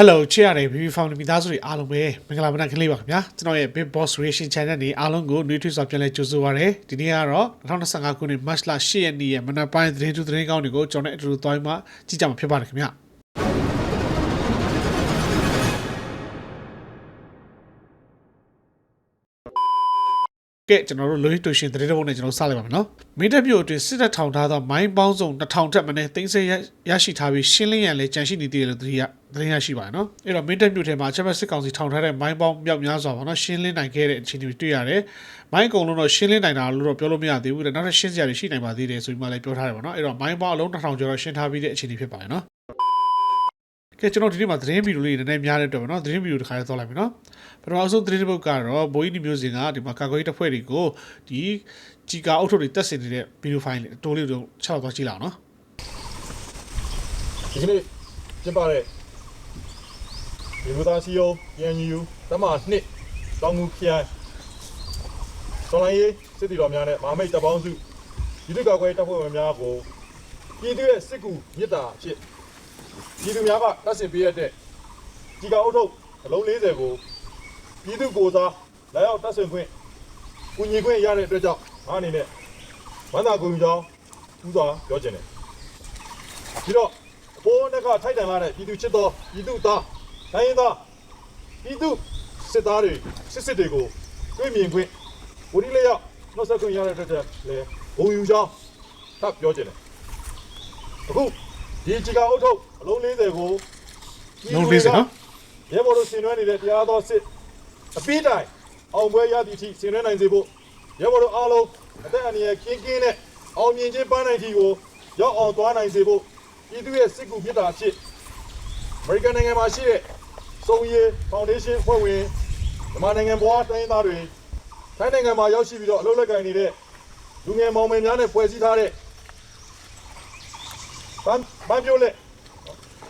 Hello ချစ်ရတဲ့ BB Family မိသားစုတွေအားလုံးပဲမင်္ဂလာမနက်ကလေးပါခင်ဗျာကျွန်တော်ရဲ့ Big Boss Reaction Channel နေအားလုံးကိုနှွေးထွေးစွာပြန်လည်ကြိုဆိုပါရစေဒီနေ့ကတော့2025ခုနှစ် March လ10ရက်နေ့ရဲ့မနက်ပိုင်းသတင်းထူးသတင်းကောင်းတွေကိုကျွန်တော်နဲ့အတူတူသွားပြီးမှကြည့်ကြမှာဖြစ်ပါတယ်ခင်ဗျာ ကဲကျွန်တော်တို့လိုဟီတိုရှင်သတင်းတစ်ပုဒ်နဲ့ကျွန်တော်စလိုက်ပါမယ်နော်မင်းတပ်မြို့အတွင်းစစ်တပ်ထောင်ထားသောမိုင်းပေါင်းစုံ2000ထက်မနည်းသိမ်းဆည်းရရရှိထားပြီးရှင်းလင်းရန်လည်းကြန့်ရှိနေသေးတယ်လို့သတင်းရသတင်းရရှိပါတယ်နော်အဲ့တော့မင်းတပ်မြို့ထဲမှာချက်ပတ်စစ်ကောင်စီထောင်ထားတဲ့မိုင်းပေါင်းမြောက်များစွာပါနော်ရှင်းလင်းနိုင်ခဲ့တဲ့အခြေအနေတွေတွေ့ရတယ်မိုင်းအကုန်လုံးတော့ရှင်းလင်းနိုင်တာလို့တော့ပြောလို့မရသေးဘူးတဲ့နောက်ထပ်ရှင်းစရာတွေရှိနိုင်ပါသေးတယ်ဆိုပြီးမှလည်းပြောထားတယ်ပေါ့နော်အဲ့တော့မိုင်းပေါင်းအလုံး2000ကျော်တော့ရှင်းထားပြီးတဲ့အခြေအနေဖြစ်ပါတယ်နော် ကဲကျွန်တော်ဒီနေ့မှာသတင်းဗီဒီယိုလေးနည်းနည်းများတဲ့အတွက်ပေါ့နော်သတင်းဗီဒီယိုတစ်ခါလေးသွားလိုက်မယ်နော်ပထမဆုံးသတင်းတစ်ပုဒ်ကတော့ဘိုးကြီးမျိုးစင်ကဒီမှာကာကွယ်ရေးတပ်ဖွဲ့တွေကိုဒီជីကာအုပ်ထုပ်တွေတက်ဆင်နေတဲ့ဗီဒီယိုဖိုင်လေးအတိုးလေးတို့ချက်တော့သွားကြည့်လောက်နော်ဒီကနေ့ကျင်းပတဲ့ဒီလိုသားစီယုံပြန်ယူတမနှစ်တောင်ငူခရိုင်စော်လိုင်းရေးစစ်တီတော်များနဲ့မဟာမိတ်တပ်ပေါင်းစုဒီတစ်ကောက်ကွဲတပ်ဖွဲ့ဝင်များကိုပြည်သူရဲ့စစ်ကူမြစ်တာအဖြစ် ပြည်သူများကတပ်ဆင်ပေးရတဲ့ဒီကအုပ်ထုပ်အလုံး40ကိုပြည်သူကိုယ်စားလာရောက်တပ်ဆင်ခွင့်ကူညီခွင့်ရတဲ့အတွက်ကြောင့်ငါအနေနဲ့ဝမ်းသာကိုယ်ယူကြောင်းဥစွာပြောချင်တယ်ပြီးတော့ဘိုးနက်ကထိုက်တန်လာတဲ့ပြည်သူချစ်တော်ပြည်သူသားတိုင်းရင်းသားပြည်သူစစ်သားတွေစစ်စစ်တွေကိုတွေ့မြင်ခွင့်ဝီလေးရောက်နှုတ်ဆက်ခွင့်ရတဲ့အတွက်လည်းဘုံယူကြောင်းထပ်ပြောချင်တယ်အခု ဒီချီကအုပ်ထုပ်အလုံး40ကိုလုံးလေးစနော်ရဲဘော်တို့ဆင်နွှဲနေတဲ့တရားတော်စစ်အပိတိုင်အောင်ပွဲရသည့်အထိဆင်နွှဲနိုင်စေဖို့ရဲဘော်တို့အားလုံးအသက်အန္တရာယ်ကင်းကင်းနဲ့အောင်မြင်ခြင်းပန်းနိုင်သည့်ကိုရောက်အောင်သွားနိုင်စေဖို့ပြည်သူရဲ့စစ်ကူမြစ်တာအဖြစ်အမေရိကန်နိုင်ငံမှာရှိတဲ့စုံရည်ဖောင်ဒေးရှင်းဖွဲ့ဝင်မြန်မာနိုင်ငံဘွားတိုင်းရင်းသားတွေထိုင်းနိုင်ငံမှာရောက်ရှိပြီးတော့အလုပ်လက်ကိုင်နေတဲ့လူငယ်မောင်မယ်များနဲ့ဖွဲ့စည်းထားတဲ့ ဗန်ဗန်ပြိုလက်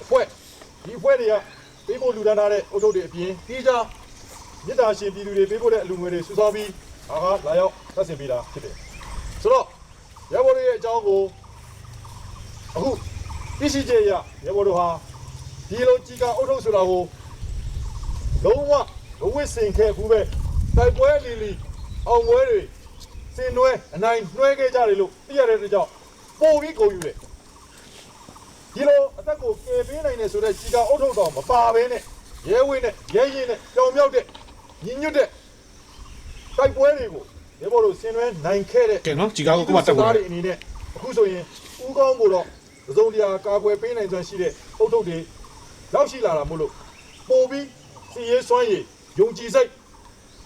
အဖွဲ့ဒီအဖွဲ့တွေကပေးဖို့လူဒန်းထားတဲ့အုပ်ချုပ်တွေအပြင်ပြီးကြမြစ်တာရှင်ပြည်သူတွေပေးဖို့တဲ့အလူငွေတွေစုဆောင်းပြီးအားကလာရောက်သက်ဆင်ပေးတာဖြစ်တယ်ဆိုတော့ရဘော်တွေရဲ့အကြောင်းကိုအခုသိရှိချက်အရရဘော်တို့ဟာဒီလိုကြီးကအုတ်ထုတ်ဆိုတာကိုလုံးဝမဝစ်စင်ခဲ့ဘူးပဲတိုက်ပွဲလီလီအောင်ပွဲတွေစင်နွဲအနိုင်နှွဲခဲ့ကြတယ်လို့သိရတဲ့အတွက်ကြောင့်ပို့ပြီးကုန်ယူတယ် ဒီလိုအသက်ကိုကယ်ပေးနိုင်တယ်ဆိုတော့ကြီးကအုတ်ထုတ်တော့မပါဘဲနဲ့ရဲဝင်းနဲ့ရဲရင်နဲ့ကြောင်မြောက်တဲ့ညီညွတ်တဲ့တိုက်ပွဲတွေကိုရဲဘော်တို့ဆင်နွဲနိုင်ခဲ့တဲ့ကဲနော်ជីကာကိုကမှတက်ပါတွေအနေနဲ့အခုဆိုရင်ဦးကောင်းကိုတော့သစုံတရာကာကွယ်ပေးနိုင်စွမ်းရှိတဲ့အုတ်ထုတ်တွေရောက်ရှိလာတာမို့လို့ပို့ပြီးစီရေးစွမ်းရည်ယုံကြည်စိတ်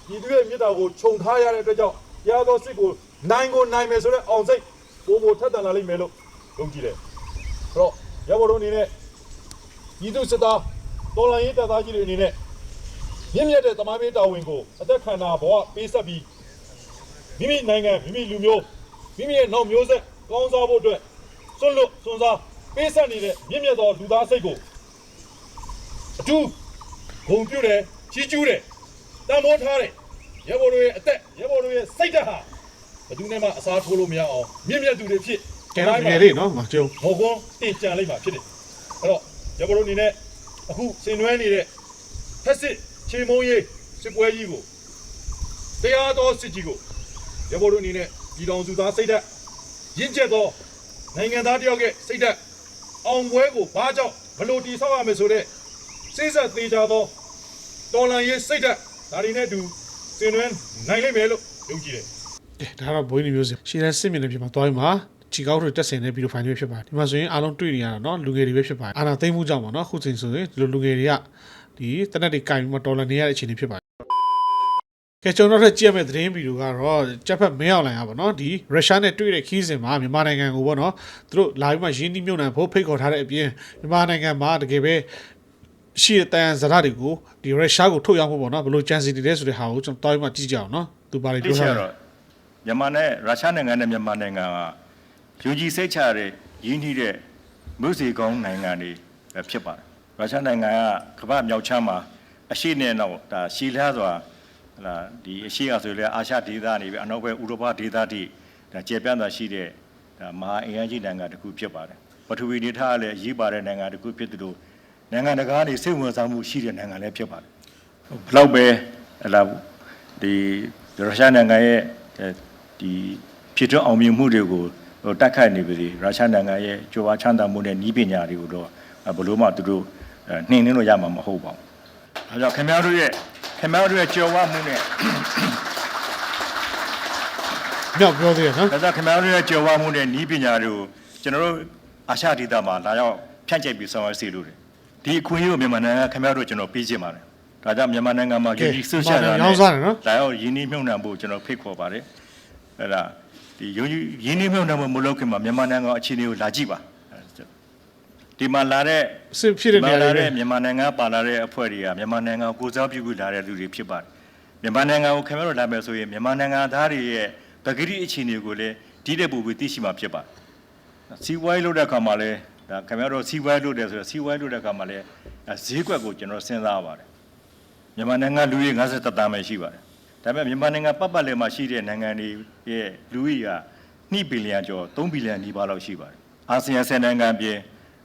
ဒီသူရဲ့မြစ်တာကိုခြုံထားရတဲ့အတွက်ကြောင့်ရသောစစ်ကိုနိုင်ကိုနိုင်မယ်ဆိုတဲ့အောင်စိတ်ပို့ပို့ထက်သန်လာလိမ့်မယ်လို့ယုံကြည်တယ်အဲ့တော့ ရဘော်တို့အနေနဲ့ဒီသူစစ်သားတော်လိုင်းရေးတပ်သားကြီးတွေအနေနဲ့မြင့်မြတ်တဲ့သမိုင်းပေးတာဝန်ကိုအသက်ခံတာဘဝပေးဆက်ပြီးမိမိနိုင်ငံမိမိလူမျိုးမိမိရဲ့နောက်မျိုးဆက်ကောင်းစားဖို့အတွက်စွန့်လွတ်စွန့်စားပေးဆက်နေတဲ့မြင့်မြတ်သောလူသားစိတ်ကိုအထူးဂုဏ်ပြုတယ်ကြီးကျူးတယ်တန်ဖိုးထားတယ်ရဲဘော်တို့ရဲ့အသက်ရဲဘော်တို့ရဲ့စိတ်ဓာတ်ဟာဘယ်သူနဲ့မှအစားထိုးလို့မရအောင်မြင့်မြတ်သူတွေဖြစ် ကဲနော်ငယ်လေးနော်မကျုံဘောကွန်းတင်ကြံလိုက်မှာဖြစ်တယ်အဲ့တော့ရဲဘော်တို့အနေနဲ့အခုဆင်နွှဲနေတဲ့ဖက်စစ်ချေမုံရေးစစ်ပွဲကြီးကိုတရားတော်စစ်ကြီးကိုရဘော်တို့အနေနဲ့ဒီတော်စုသားစိတ်ဓာတ်ရင့်ကျက်သောနိုင်ငံသားတယောက်ရဲ့စိတ်ဓာတ်အောင်ပွဲကိုဘာကြောင့်ဘလို့တိဆောက်ရမယ်ဆိုတဲ့စိတ်ဆက်သေးကြသောတော်လန်ရေးစိတ်ဓာတ်ဒါတွေနဲ့အတူဆင်နွှဲနိုင်လိမ့်မယ်လို့ယုံကြည်တယ်ကဲဒါကတော့ဘိုးကြီးမျိုးစင်ရှင်းတဲ့စစ်မြင်တဲ့ဖြစ်မှာတွားပြီးမှာ ជីကာအုပ်ထုပ်တက်ဆင်တဲ့ဗီဒီယိုဖိုင်လေးဖြစ်ပါတယ်ဒီမှာဆိုရင်အားလုံးတွေ့နေရတာနော်လူငယ်တွေပဲဖြစ်ပါတယ်အာနာသိမ့်မှုကြောင့်ပါနော်အခုချိန်ဆိုရင်ဒီလိုလူငယ်တွေကဒီတနက်တွေကင်ပြီးမှတော်လန်နေရတဲ့အခြေအနေဖြစ်ပါတယ်ကဲကျွန်တော်တို့ကြည့်ရမယ့်သတင်းဗီဒီယိုကတော့ဂျပန်မင်းအောင်လိုင်ရပါတော့ဒီရုရှားနဲ့တွေ့တဲ့ခီးစဉ်မှာမြန်မာနိုင်ငံကိုပေါ့နော်သူတို့လာပြီးမှရင်းနှီးမြှုပ်နှံဖို့ဖိတ်ခေါ်ထားတဲ့အပြင်မြန်မာနိုင်ငံမှာတကယ်ပဲရှိတဲ့တန်ဇာတ်တွေကိုဒီရုရှားကိုထုတ်ရောက်ဖို့ပေါ့နော်ဘယ်လိုကြံစီနေလဲဆိုတဲ့ဟာကိုကျွန်တော်တောင်းပြီးမှကြည့်ကြအောင်နော်သူပါလေတိပြောကျထားတယ်တော့မြန်မာနဲ့ရုရှားနိုင်ငံနဲ့မြန်မာနိုင်ငံက ယူကြီးစိတ်ချတဲ့ရင်းနှီးတဲ့မြို့စီကောင်းနိုင်ငံတွေပဲဖြစ်ပါတယ်ရုရှားနိုင်ငံကကမ္ဘာမြောက်ချမ်းမှာအရှိနဲ့တော့ဒါရှီလျားစွာဟလာဒီအရှိကဆိုလေအာရှဒေသနေပြီးအနောက်ဘက်ဥရောပဒေသတိဒါကျေပြန့်စွာရှိတဲ့ဒါမဟာအင်အားကြီးနိုင်ငံတစ်ခုဖြစ်ပါတယ်ပထဝီဒေသကလည်းရေးပါတဲ့နိုင်ငံတစ်ခုဖြစ်သလိုနိုင်ငံတကာကနေစိတ်ဝင်စားမှုရှိတဲ့နိုင်ငံလည်းဖြစ်ပါတယ်ဘလောက်ပဲဟလာဒီရုရှားနိုင်ငံရဲ့ဒီဖြစ်ထွန်းအောင်မြင်မှုတွေကိုဟို တက်ခတ်နေပြီရုရှားနိုင်ငံရဲ့ကြိုးဝါချမ်းသာမှုနဲ့ဤပညာတွေကိုတော့ဘလို့မှသူတို့နှင်းနှင်းလို့ရမှာမဟုတ်ပါဘူးအဲကြောင့်ခင်ဗျားတို့ရဲ့ခင်ဗျားတို့ရဲ့ကြော်ဝမှုနဲ့မြောက်ပြောသေးရနော်ဒါကြောင့်ခင်ဗျားတို့ရဲ့ကြော်ဝမှုနဲ့ဤပညာတွေကိုကျွန်တော်တို့အာရှဒေသမှာလာရောက်ဖြန့်ကျက်ပြီးဆောင်ရွက်စီလို့တယ်ဒီအခွင့်အရေးကိုမြန်မာနိုင်ငံခင်ဗျားတို့ကျွန်တော်ပေးချင်ပါတယ်ဒါကြောင့်မြန်မာနိုင်ငံမှာယူကြီးဆွရှယ်တာနဲ့ရောင်းစားတယ်နော်လာရောက်ရင်းနှီးမြှုပ်နှံဖို့ကျွန်တော်ဖိတ်ခေါ်ပါတယ်အဲ့ဒါ ဒီယုံကြည်ရင်းနှီးမြှုပ်နှံမှုမလုပ်ခင်မှာမြန်မာနိုင်ငံအခြေအနေကိုလာကြည့်ပါဒီမှာလာတဲ့အစ်ဖြစ်တဲ့နေရာလာတွေတဲ့မြန်မာနိုင်ငံပါလာတဲ့အဖွဲ့တွေကမြန်မာနိုင်ငံကိုကိုယ်စားပြုပြီးလာတဲ့လူတွေဖြစ်ပါတယ်မြန်မာနိုင်ငံကိုခင်ဗျားတို့လာမယ်ဆိုရင်မြန်မာနိုင်ငံသားတွေရဲ့ပဂတိအခြေအနေကိုလည်းဒီတဲ့ပူပြီးသိရှိမှာဖြစ်ပါတယ်စီးပွားရေးလုပ်တဲ့အခါမှာလည်းဒါခင်ဗျားတို့စီးပွားရေးလုပ်တယ်ဆိုတော့စီးပွားရေးလုပ်တဲ့အခါမှာလည်းဈေးကွက်ကိုကျွန်တော်စဉ်းစားပါတယ်မြန်မာနိုင်ငံလူကြီး53တန်းပဲရှိပါတယ်။ ဒါပေမဲ့မြန်မာနိုင်ငံပတ်ပတ်လည်မှာရှိတဲ့နိုင်ငံတွေရဲ့လူဦးရေက2ဘီလီယံကျော်3ဘီလီယံနီးပါးလောက်ရှိပါတယ်။အာဆီယံဆယ်နိုင်ငံပြင်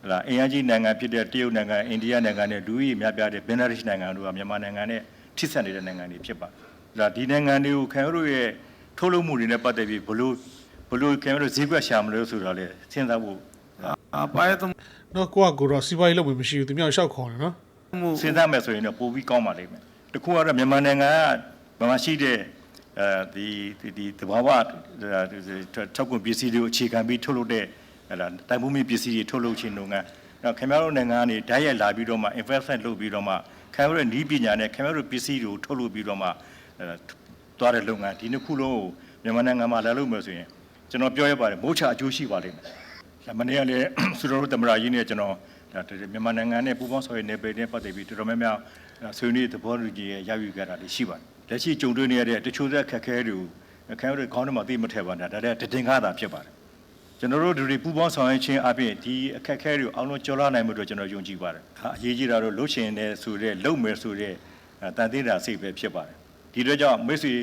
ဟလာအင်အားကြီးနိုင်ငံဖြစ်တဲ့တရုတ်နိုင်ငံအိန္ဒိယနိုင်ငံနဲ့လူဦးရေများပြားတဲ့ဘင်္ဂလားဒေ့ရှ်နိုင်ငံတို့ကမြန်မာနိုင်ငံနဲ့ထိစပ်နေတဲ့နိုင်ငံတွေဖြစ်ပါတယ်။ဒါဒီနိုင်ငံတွေကိုခင်ဗျားတို့ရဲ့ထုတ်လုပ်မှုတွေနဲ့ပတ်သက်ပြီးဘလို့ဘလို့ခင်ဗျားတို့ဈေးကွက်ရှာမလို့ဆိုတာလေစဉ်းစားဖို့အပိုင်တော့နော်ကိုကကိုတော့စီးပွားရေးလုပ်ဖို့မရှိဘူးသူများရှောက်ခေါ်တယ်နော်စဉ်းစားမယ်ဆိုရင်တော့ပိုပြီးကောင်းပါလိမ့်မယ်။တခုကတော့မြန်မာနိုင်ငံက မာရှိတဲ့အဲဒီဒီဒီတဘာဝထောက်ကွန်ပစ္စည်းတွေကိုအခြေခံပြီးထုတ်လုပ်တဲ့ဟလာတိုင်မှုမီပစ္စည်းတွေထုတ်လုပ်ခြင်းလုပ်ငန်း။တော့ခင်ဗျားတို့နိုင်ငံကနေဓာတ်ရိုက်လာပြီးတော့မှ investment လုပ်ပြီးတော့မှခင်ဗျားတို့နီးပညာနဲ့ခင်ဗျားတို့ပစ္စည်းတွေကိုထုတ်လုပ်ပြီးတော့မှအဲသွားတဲ့လုပ်ငန်းဒီနှစ်ခုလုံးကိုမြန်မာနိုင်ငံမှာလာလို့မယ်ဆိုရင်ကျွန်တော်ပြောရပါတယ်မိုးချအကျိုးရှိပါလိမ့်မယ်။ဒါမနေ့ကလည်းသူတော်တို့တမရာကြီးနဲ့ကျွန်တော်ဒါမြန်မာနိုင်ငံနဲ့ပူးပေါင်းဆောင်ရွက်နေပေတဲ့ပတ်သက်ပြီးတော်တော်များများဆွေးနွေးသဘောတူညီရယူခဲ့တာတွေရှိပါတယ်။ လက်ရှိကြုံတွေ့နေရတဲ့တချို့သက်ခက်ခဲတွေကိုခင်ဗျားတို့ခေါင်းထဲမှာသိမထည့်ပါနဲ့ဒါလည်းတည်ငါတာဖြစ်ပါတယ်။ကျွန်တော်တို့ဒီပူးပေါင်းဆောင်ရွက်ခြင်းအပြင်ဒီအခက်အခဲတွေကိုအောင်လုံးကျော်လွှားနိုင်မှုတို့ကျွန်တော်ယုံကြည်ပါတယ်။အရေးကြီးတာတော့လှုပ်ရှင်နေဆိုတဲ့လုံမယ်ဆိုတဲ့တန်သေးတာစိတ်ပဲဖြစ်ပါတယ်။ဒီတော့ကြောင့်မိတ်ဆွေ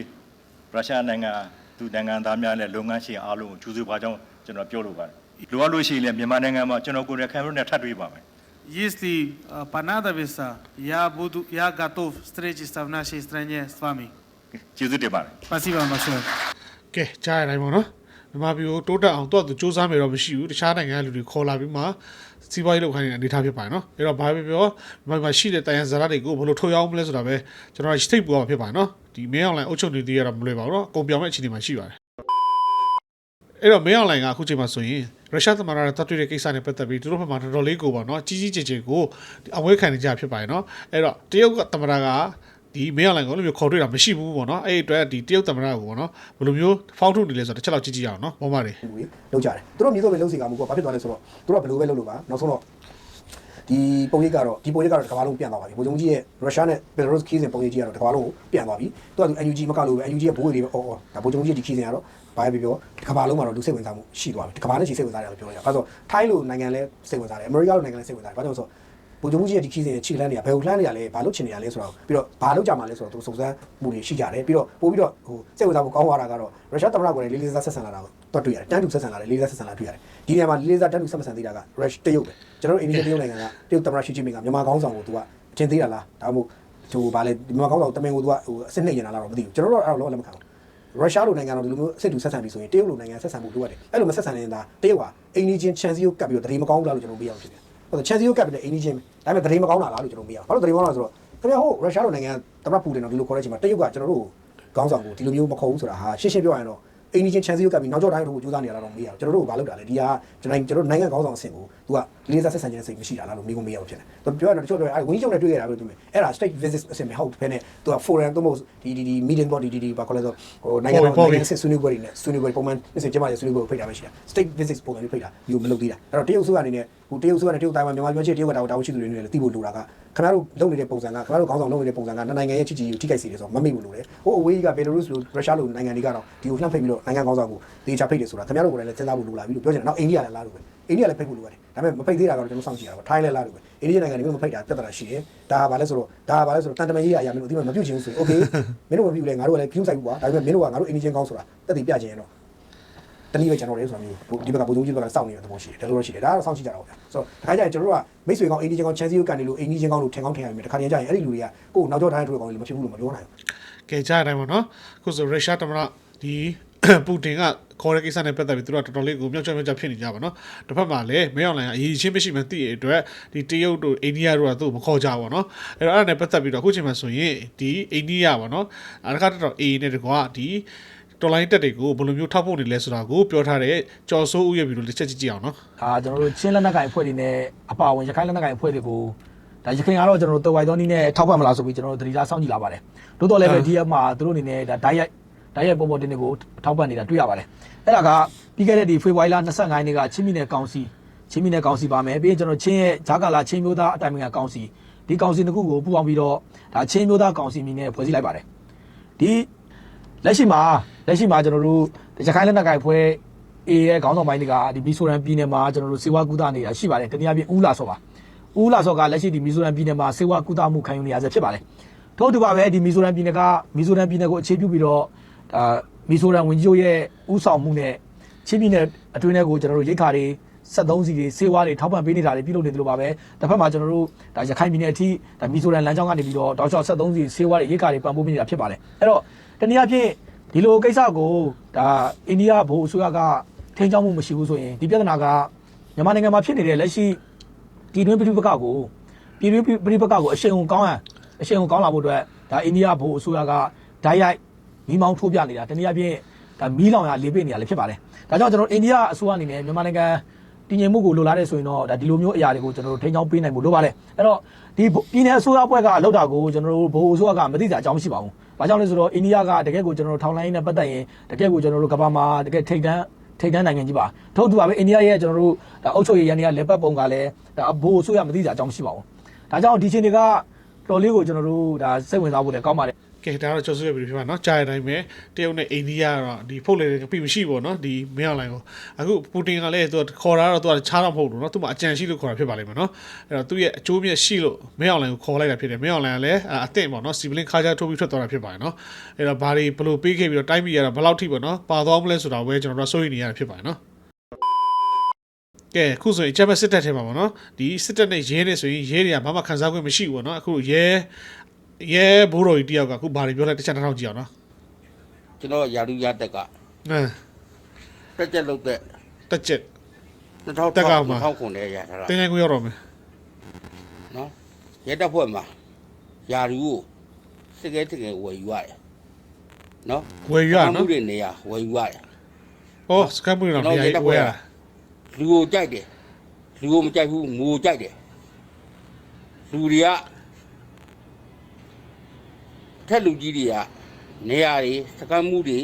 ရုရှားနိုင်ငံသူနိုင်ငံသားများနဲ့လုပ်ငန်းရှင်အားလုံးကိုကျေးဇူးပါကြောင်းကျွန်တော်ပြောလိုပါတယ်။လိုအပ်လို့ရှိရင်လည်းမြန်မာနိုင်ငံမှာကျွန်တော်ကိုယ်တိုင်ခံရုံးနဲ့ထပ်တွေ့ပါမယ် если а, понадобится, я буду, я готов встретиться в нашей стране с вами. ။ကျေးဇူးတင်ပါတယ်။ Спасибо вам большое. ကဲကြားရတိုင်းပေါ့နော်မြန်မာပြည်ကိုတိုးတက်အောင်တော့သူစူးစမ်းမယ်တော့မရှိဘူးတခြားနိုင်ငံကလူတွေခေါ်လာပြီးမှစီးပွားရေးလုပ်ခိုင်းနေတဲ့အနေအထားဖြစ်ပါတယ်နော်အဲ့တော့ဘာပဲပြောမြန်မာပြည်မှာရှိတဲ့တိုင်းရန်ဇာတ်တွေကိုဘယ်လိုထုတ်ရအောင်မလဲဆိုတာပဲကျွန်တော်စိတ်ပူအောင်ဖြစ်ပါတယ်နော်ဒီမင်းအောင်လိုင်းအုပ်ချုပ်နေသေးရတော့မလွယ်ပါဘူးနော်အကုန်ပြောင်းမဲ့အခြေအနေမှာရှိပါတယ် အဲ့တော့မင်းအောင်လိုင်းကအခုချိန်မှာဆိုရင်ရုရှားသမ္မတနဲ့တပ်တွေ့တဲ့ကိစ္စနဲ့ပတ်သက်ပြီးသူတို့ဘက်မှာတော်တော်လေးကိုပေါ့နော်ကြီးကြီးကျယ်ကျယ်ကိုအဝဲခံနေကြဖြစ်ပါတယ်နော်အဲ့တော့တရုတ်ကသမ္မတကဒီမင်းအောင်လိုင်းကိုလည်းမျိုးခေါ်တွေ့တာမရှိဘူးပေါ့နော်အဲ့ဒီအတွက်ဒီတရုတ်သမ္မတကိုပေါ့နော်ဘယ်လိုမျိုးဖောက်ထုတ်နေလဲဆိုတော့တစ်ချက်လောက်ကြည့်ကြည့်ရအောင်နော်ဘောမတွေလူတွေလောက်ကြတယ်သူတို့မြေစိုးပဲလုံးစီကမှုကဘာဖြစ်သွားလဲဆိုတော့သူတို့ကဘယ်လိုပဲလုပ်လို့ပါနောက်ဆုံးတော့ဒီပုံရိပ်ကတော့ဒီပုံရိပ်ကတော့တစ်ကမ္ဘာလုံးပြန်သွားပါပြီဘိုးချုပ်ကြီးရဲ့ရုရှားနဲ့ဘယ်လာရုစ်ခီးစဉ်ပုံရိပ်ကြီးကတော့တစ်ကမ္ဘာလုံးကိုပြန်သွားပြီသူကသူ NUG မကလို့ပဲ NUG ရဲ့ဘိုးတွေပဲအော်အော်ဒါဘိုးချုပ်ကြီးဒီခီးစဉ်ကတော့ ဘာပဲပြောတစ်ကမ္ဘာလုံးမှာတော့လူစိတ်ဝင်စားမှုရှိသွားပြီတစ်ကမ္ဘာနဲ့ရှိစိတ်ဝင်စားတယ်လို့ပြောရအောင်အဲဆိုထိုင်းလိုနိုင်ငံလဲစိတ်ဝင်စားတယ်အမေရိကလိုနိုင်ငံလဲစိတ်ဝင်စားတယ်ဘာကြောင့်ဆိုဘိုးချုပ်ကြီးရဲ့ဒီခီးစဉ်ရဲ့ခြေလှမ်းတွေကဘယ်ကိုလှမ်းနေရလဲဘာလို့ချင်နေရလဲဆိုတော့ပြီးတော့ဘာလို့ကြမှာလဲဆိုတော့သူစုံစမ်းမှုတွေရှိကြတယ်ပြီးတော့ပို့ပြီးတော့ဟိုစိတ်ဝင်စားဖို့ကောင်းသွားတာကတော့ရုရှားသမ္မတကိုလည်းလေးလေးစားဆက်ဆံလာတာကိုတော့တွေ့ရတယ်တန်းတူဆက်ဆံလာတယ်လေးလေးစားဆက်ဆံလာတွေ့ရတယ်ဒီနေရာမှာလေးလေးစားတန်းတူဆက်မဆံသေးတာကရုရှတရုတ်ပဲကျွန်တော်တို့အိန္ဒိယတရုတ်နိုင်ငံကတရုတ်သမ္မတရှီဂျင်းပင်ကမြန်မာကောင်းဆောင်ကိုသူကအချင်းသေးတာလားဒါမှမဟုတ်သူဘာလဲမြန်မာကောင်းဆောင်တမင်ကိုသူကဟိုအစစ်နှိမ့်နေတာလားတော့မသိဘူးကျွန်တော်တို့အဲ့လိုလုံးဝလက်မခံဘူး ရုရှားလိုနိုင်ငံတော်ဒီလိုမျိုးအစ်တူဆက်ဆံပြီးဆိုရင်တရုတ်လိုနိုင်ငံဆက်ဆံမှုလိုရတယ်အဲ့လိုမဆက်ဆံနေတာတရုတ်ကအိန္ဒိချင်းချန်စီကိုကပ်ပြီးတော့တတိမကောင်းဘူးလားလို့ကျွန်တော်မေးရအောင်ဖြစ်တယ်ဟုတ်တယ်ချန်စီကိုကပ်ပြီးတော့အိန္ဒိချင်းဒါပေမဲ့တတိမကောင်းတာလားလို့ကျွန်တော်မေးရအောင်ဘာလို့တတိမကောင်းလားဆိုတော့ခင်ဗျားဟိုရုရှားလိုနိုင်ငံသမ္မတပူတင်တော့ဒီလိုခေါ်တဲ့အချိန်မှာတရုတ်ကကျွန်တော်တို့ကောင်းဆောင်ကိုဒီလိုမျိုးမခေါ်ဘူးဆိုတာဟာရှင်းရှင်းပြောရရင်တော့ အိန္ဒိချင်းချန်စီကိုကပ်ပြီးနောက်ကျောတိုင်းတို့ကိုကြိုးစားနေရတာတော့မေးရအောင်ကျွန်တော်တို့ကဘာလုပ်တာလဲဒီဟာကျွန်တော်ကျွန်တော်နိုင်ငံကောင်းဆောင်အဆင့်ကိုသူကလေးစားဆက်ဆံခြင်းစိတ်မရှိတာလားလို့မေးခွန်းမေးရအောင်ဖြစ်တယ်သူပြောရတော့တချို့ပြောအဲ့ဝင်းချုပ်နဲ့တွေ့ရတာပဲသူမေးအဲ့ဒါ state visit အဆင့်မဟုတ်ဘဲနဲ့သူက foreign သို့မဟုတ်ဒီဒီဒီ meeting body ဒီဒီဘာခေါ်လဲဆိုဟိုနိုင်ငံတော်နိုင်ငံစစ်ဆွေးနွေးပွဲတွေနဲ့ဆွေးနွေးပွဲပုံမှန်နေ့စဉ်ကျမရဲ့ဆွေးနွေးပွဲကိုဖိတ်တာပဲရှိတာ state visit ပုံစံမျိုးဖိတ်တာဒီလိုမလုပ်သေးတာအဲ့တော့တရုတ်စုအနေနဲ့ ဟိုတရုတ်စုကနေတရုတ်တိုင်းမှာမြန်မာပြည်ချင်းတရုတ်ကတာဝန်တာဝန်ရှိသူတွေနဲ့လည်းသိဖို့လိုတာကခင်ဗျားတို့လုပ်နေတဲ့ပုံစံကခင်ဗျားတို့ခေါင်းဆောင်လုပ်နေတဲ့ပုံစံကနှစ်နိုင်ငံရဲ့ချစ်ကြည်ရေးကိုထိခိုက်စေတယ်ဆိုတော့မမေ့ဘူးလို့လေဟိုအဝေးကြီးကဘယ်လာရုစ်လိုရုရှားလိုနိုင်ငံတွေကတော့ဒီကိုလှမ်းဖိတ်ပြီးတော့နိုင်ငံခေါင်းဆောင်ကိုတေချာဖိတ်တယ်ဆိုတာခင်ဗျားတို့ကိုလည်းစဉ်းစားဖို့လိုလာပြီလို့ပြောချင်တယ်နောက်အိန္ဒိယလည်းလားလို့ပဲအိန္ဒိယလည်းဖိတ်ဖို့လိုရတယ်ဒါပေမဲ့မဖိတ်သေးတာကတော့ကျွန်တော်စောင့်ကြည့်ရတာပေါ့ထိုင်းလည်းလားလို့ပဲအိန္ဒိယနိုင်ငံတွေမဖိတ်တာပြဿနာရှိတယ်ဒါကဘာလဲဆိုတော့ဒါကဘာလဲဆိုတော့တန်တမန်ရေးအရာမင်းတို့ဒီမှာမပြုတ်ချင်ဘူးဆိုရင် okay မင်းတို့မပြုတ်လဲငါတို့ကလည်း view ဆိုင်ဘူးကွာဒါပေမဲ့မင်းတို့ကငါတို့အိန္ဒိယကောင်းဆိုတာတက်တည်ပြချင်ရင်တော့ တနည်းပဲကျွန်တော်လည်းဆိုတာမျိုးဒီဘက်ကပုံစံကြီးဘက်ကစောင့်နေတဲ့သဘောရှိတယ်ဒါလိုတော့ရှိတယ်ဒါကတော့စောင့်ကြည့်ကြတာပေါ့ဗျာဆိုတော့တခါကျရင်ကျွန်တော်တို့ကမိတ်ဆွေကောင်းအင်ဒီချင်းကောင်းချန်စီကိုကန်နေလို့အင်ဒီချင်းကောင်းလို့ထင်ကောင်းထင်ရမယ်တခါတည်းကျရင်အဲ့ဒီလူတွေကကိုယ်နောက်ကျောထားတဲ့သူတွေကောင်းလို့မဖြစ်ဘူးလို့မပြောနိုင်ဘူးကဲကြားရတိုင်းပေါ့နော်အခုဆိုရုရှားတမန်ဒီပူတင်ကခေါ်တဲ့ကိစ္စနဲ့ပတ်သက်ပြီးသူတို့ကတော်တော်လေးကိုမြောက်ချမြောက်ချဖြစ်နေကြပါတော့တစ်ဖက်မှာလည်းမင်းအောင်လိုင်ကအရေးချင်းမရှိမှသိရတဲ့အတွက်ဒီတရုတ်တို့အိန္ဒိယတို့ကသူ့ကိုမခေါ်ကြဘူးပေါ့နော်အဲ့တော့အဲ့ဒါနဲ့ပတ်သက်ပြီးတော့အခုချိန်မှာဆိုရင်ဒီအိန္ဒိယပေါ့နော်အားကတော် A နဲ့တကွာဒီ တော်လိုင်းတက်တွေကိုဘယ်လိုမျိုးထောက်ဖို့နေလဲဆိုတာကိုပြောထားတဲ့ကြော်စိုးဦးရဲ့ဗီဒီယိုလေးချက်ကြည့်ကြည့်အောင်နော်ဒါကျွန်တော်တို့ချင်းလက်နက်ကိုင်အဖွဲ့တွေနဲ့အပါအဝင်ရခိုင်လက်နက်ကိုင်အဖွဲ့တွေကိုဒါရခိုင်ကတော့ကျွန်တော်တို့တော်ဝိုင်သောနီးနဲ့ထောက်ပံ့မလားဆိုပြီးကျွန်တော်တို့တတိလာစောင့်ကြည့်လာပါတယ်။တိုးတော်လည်းပဲဒီရက်မှာသူတို့အနေနဲ့ဒါဓာတ်ရိုက်ဓာတ်ရိုက်ပေါ်ပေါ်တင်တွေကိုထောက်ပံ့နေတာတွေ့ရပါတယ်။အဲ့ဒါကပြီးခဲ့တဲ့ဒီဖေဖော်ဝါရီလ25ရက်နေ့ကချင်းပြည်နယ်ကောင်စီချင်းပြည်နယ်ကောင်စီပါမယ်။ပြီးရင်ကျွန်တော်ချင်းရဲ့ဂျာကာလာချင်းမျိုးသားအတိုင်းအမြံကောင်စီဒီကောင်စီတစ်ခုကိုပူးပေါင်းပြီးတော့ဒါချင်းမျိုးသားကောင်စီမိနဲ့ဖွဲ့စည်းလိုက်ပါတယ်။ဒီလက်ရှိမှာ လက်ရှိမှာကျွန်တော်တို့ရခိုင်လက်နက်ကိုင်ဖွဲ့ A ရဲ့ခေါင်းဆောင်ပိုင်းတွေကဒီမီဆိုရန်ပြည်နယ်မှာကျွန်တော်တို့စေဝါကူတာနေတာရှိပါတယ်တနည်းအားဖြင့်ဦးလာဆော့ပါဦးလာဆော့ကလက်ရှိဒီမီဆိုရန်ပြည်နယ်မှာစေဝါကူတာမှုခံယူနေရဆဲဖြစ်ပါတယ်ထို့အတူပါပဲဒီမီဆိုရန်ပြည်နယ်ကမီဆိုရန်ပြည်နယ်ကိုအခြေပြုပြီးတော့ဒါမီဆိုရန်ဝင်ကြီးချုပ်ရဲ့ဥဆောင်မှုနဲ့ချင်းပြည်နယ်အတွင်းထဲကိုကျွန်တော်တို့ရိတ်ခါတွေ73စီတွေစေဝါတွေထောက်ပံ့ပေးနေတာတွေပြုလုပ်နေတယ်လို့ပါပဲတစ်ဖက်မှာကျွန်တော်တို့ဒါရခိုင်ပြည်နယ်အထိဒါမီဆိုရန်လမ်းကြောင်းကနေပြီးတော့တောက်လျှောက်73စီစေဝါတွေရိတ်ခါတွေပံ့ပိုးပေးနေတာဖြစ်ပါတယ်အဲ့တော့တနည်းအားဖြင့် ဒီလိုကိစ္စကိုဒါအိန္ဒိယဘိုးအစိုးရကထိန်းချောင်းမှုမရှိဘူးဆိုရင်ဒီပြဿနာကမြန်မာနိုင်ငံမှာဖြစ်နေတဲ့လက်ရှိပြည်တွင်းပြည်ပကကိုပြည်တွင်းပြည်ပကကိုအရှိန်အောင်ကောင်းရန်အရှိန်အောင်ကောင်းလာဖို့အတွက်ဒါအိန္ဒိယဘိုးအစိုးရကဓာတ်ရိုက်မိမောင်းထိုးပြနေတာတနည်းအားဖြင့်ဒါမီးလောင်ရလေးပိတ်နေရလည်းဖြစ်ပါတယ်ဒါကြောင့်ကျွန်တော်အိန္ဒိယအစိုးရအနေနဲ့မြန်မာနိုင်ငံ တည်ငြိမ်မှုကိုလိုလားတဲ့ဆိုရင်တော့ဒါဒီလိုမျိုးအရာတွေကိုကျွန်တော်တို့ထိန်းချောင်းပေးနိုင်ဖို့လိုပါတယ်အဲ့တော့ဒီပြည်내အစိုးရဘက်ကလောက်တာကိုကျွန်တော်တို့ဘိုးအစိုးရကမသိကြအကြောင်းမရှိပါဘူးဘာကြောင့်လဲဆိုတော့အိန္ဒိယကတကယ်ကိုကျွန်တော်တို့ထောင်လိုင်းနဲ့ပတ်သက်ရင်တကယ်ကိုကျွန်တော်တို့ကမ္ဘာမှာတကယ်ထိပ်တန်းထိပ်တန်းနိုင်ငံကြီးပါထို့တူပါပဲအိန္ဒိယရဲ့ကျွန်တော်တို့ဒါအုပ်ချုပ်ရေးရန်တွေကလက်ပတ်ပုံကလည်းဒါဘိုးအစိုးရမသိကြအကြောင်းမရှိပါဘူးဒါကြောင့်ဒီချင်းတွေကတော်လေးကိုကျွန်တော်တို့ဒါစိတ်ဝင်စားဖို့လည်းကောင်းပါတယ် ကဲဒါတော့ကျော်စိုးရဲ့ဗီဒီယိုဖြစ်ပါနော်ကြားရတိုင်းပဲတရုတ်နဲ့အိန္ဒိယကတော့ဒီဖုတ်လေပြမရှိပေါ့နော်ဒီမင်းအောင်လိုင်ကိုအခုပူတင်ကလည်းသူကခေါ်တာတော့သူကချားတော့မဟုတ်ဘူးနော်သူမှအကြံရှိလို့ခေါ်တာဖြစ်ပါလိမ့်မယ်နော်အဲ့တော့သူ့ရဲ့အကျိုးမြတ်ရှိလို့မင်းအောင်လိုင်ကိုခေါ်လိုက်တာဖြစ်တယ်မင်းအောင်လိုင်ကလည်းအသင့်ပေါ့နော်စီဗလင်ခါချာထိုးပြီးထွက်သွားတာဖြစ်ပါတယ်နော်အဲ့တော့ဘာတွေဘလို့ပေးခဲ့ပြီးတော့တိုင်းပြည်ရတော့ဘယ်လောက်ထိပေါ့နော်ပါသွားမလဲဆိုတာပဲကျွန်တော်တို့စိုးရိမ်နေရတာဖြစ်ပါတယ်နော်ကဲအခုဆိုရင်အချက်မဲ့စစ်တပ်ထဲမှာပေါ့နော်ဒီစစ်တပ်နဲ့ရဲနေဆိုရင်ရဲတွေကဘာမှခံစား권မရှိဘူးပေါ့နော်အခုရဲ ရဲဘိုးတော်ကြီးတယောက်ကအခုဘာတွေပြောလဲတစ်ချက်တစ်ထောင်ကြည့်အောင်နော်ကျွန်တော်ရာလူရတက်ကဟမ်တက်ကြက်လုပ်တဲ့တက်ချက်2000တက်ကမှာ2000ခုနဲ့ရထားတာတင်းငယ်ကိုရောက်တော့မယ်နော်ရဲတပ်ဖွဲ့မှာရာလူကိုစကဲတကယ်ဝယ်ယူရတယ်နော်ဝယ်ရမှုနော်တွေနေရဝယ်ယူရတယ်ဟောစကမ်ပူတော့နေရာဝယ်ရလူကိုကြိုက်တယ်လူကိုမကြိုက်ဘူးငိုကြိုက်တယ်လူတွေက ထက်လူကြီးတွေကနေရာတွေစကမ်းမှုတွေ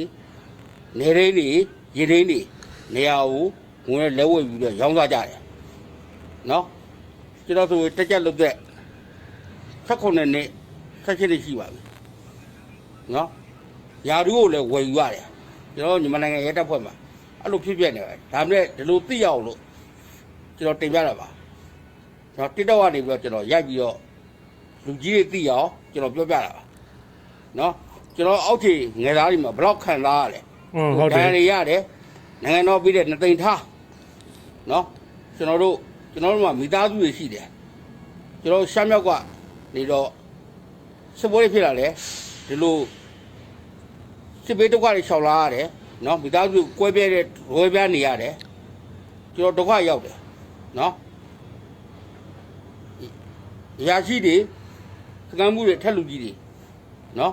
နေရင်းတွေရေရင်းတွေနေရာကိုဝင်လဲဝယ်ပြီးတော့ရောင်းစားကြတယ်နော်ကျွန်တော်ဆိုတက်ကြက်လုပ်တဲ့ဆက်ခုနှစ်နှစ်ဆက်ချစ်နေရှိပါပြီနော်ယာလူကိုလည်းဝယ်ယူရတယ်ကျွန်တော်ညီမနိုင်ငံရဲတပ်ဖွဲ့မှာအဲ့လိုဖြစ်ပြနေတယ်ဒါမဲ့ဒီလိုသိရအောင်လို့ကျွန်တော်တင်ပြတာပါကျွန်တော်တစ်တော့ကနေပြီးတော့ကျွန်တော်ရိုက်ပြီးတော့လူကြီးတွေသိအောင်ကျွန်တော်ပြောပြတာပါ နော်ကျွန်တော်အောက်ခြေငယ်သားတွေမှာဘယ်လောက်ခံစားရလဲဟုတ်တယ်ဒဏ်တွေရတယ်နိုင်ငံတော်ပြီးတဲ့နှစ်သိန်းထားနော်ကျွန်တော်တို့ကျွန်တော်တို့မှာမိသားစုတွေရှိတယ်ကျွန်တော်ရှမ်းမြောက်ကနေတော့စစ်ပွဲတွေဖြစ်လာတယ်ဒီလိုစစ်ဘေးဒုက္ခတွေရှောင်လာရတယ်နော်မိသားစုကွဲပြဲတဲ့ဝဲပြားနေရတယ်ကျွန်တော်ဒုက္ခရောက်တယ်နော်အရာရှိတွေစကမ်းမှုတွေထက်လူကြီးတွေနော်